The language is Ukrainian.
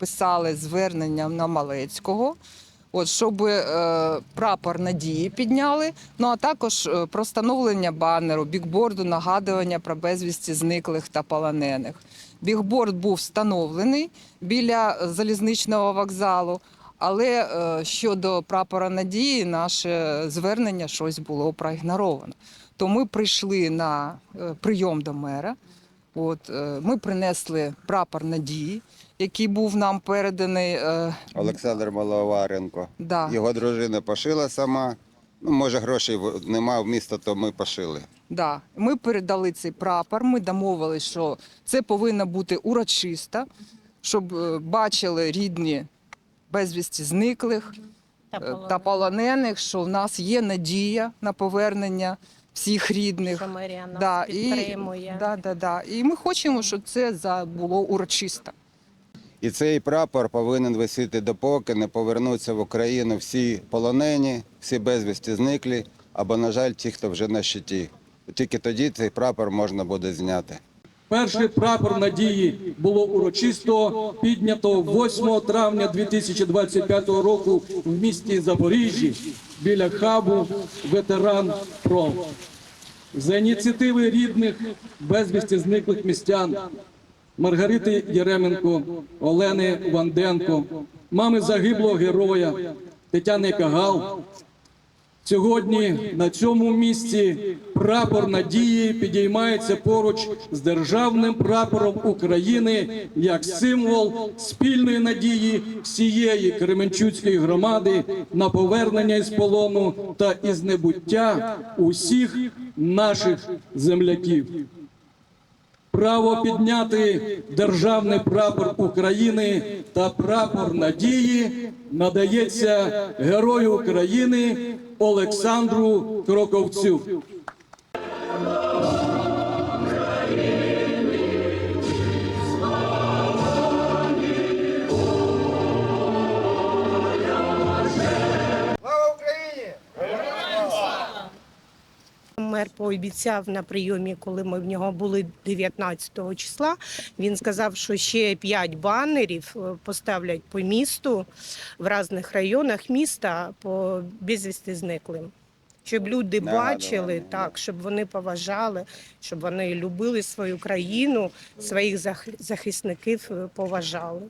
написали звернення на Малецького. От, щоб е, прапор надії підняли, ну а також е, про встановлення банеру, бікборду, нагадування про безвісті зниклих та полонених. Бікборд був встановлений біля залізничного вокзалу, але е, щодо прапора надії, наше звернення щось було проігноровано. То ми прийшли на е, прийом до мера. От, е, ми принесли прапор надії, який був нам переданий. е, Олександр Маловаренко. да. Його дружина пошила сама. Ну, може, грошей в- нема в міста, то ми пошили. Да. Ми передали цей прапор. Ми домовилися, що це повинно бути урочисто, щоб е, бачили рідні безвісті зниклих та полонених, що в нас є надія на повернення всіх рідних. що Марія нас Да, підтримує. І, да, да, да. і ми хочемо, щоб це було урочисто. І цей прапор повинен висіти допоки не повернуться в Україну всі полонені, всі безвісті зниклі, або, на жаль, ті, хто вже на щиті. Тільки тоді цей прапор можна буде зняти. Перший прапор надії було урочисто піднято 8 травня 2025 року в місті Запоріжжі біля хабу ветеран пром За ініціативи рідних безвісті зниклих містян Маргарити Єременко, Олени Ванденко, мами загиблого героя Тетяни Кагал, Сьогодні на цьому місці прапор надії підіймається поруч з державним прапором України як символ спільної надії всієї Кременчуцької громади на повернення із полону та із небуття усіх наших земляків. Право підняти державний прапор України та прапор надії надається Герою України Олександру Кроковцю. Мер пообіцяв на прийомі, коли ми в нього були 19 числа. Він сказав, що ще 5 банерів е, поставлять по місту в різних районах міста по безвісти зниклим. Щоб люди бачили, так, щоб вони поважали, щоб вони любили свою країну, своїх захисників е, поважали.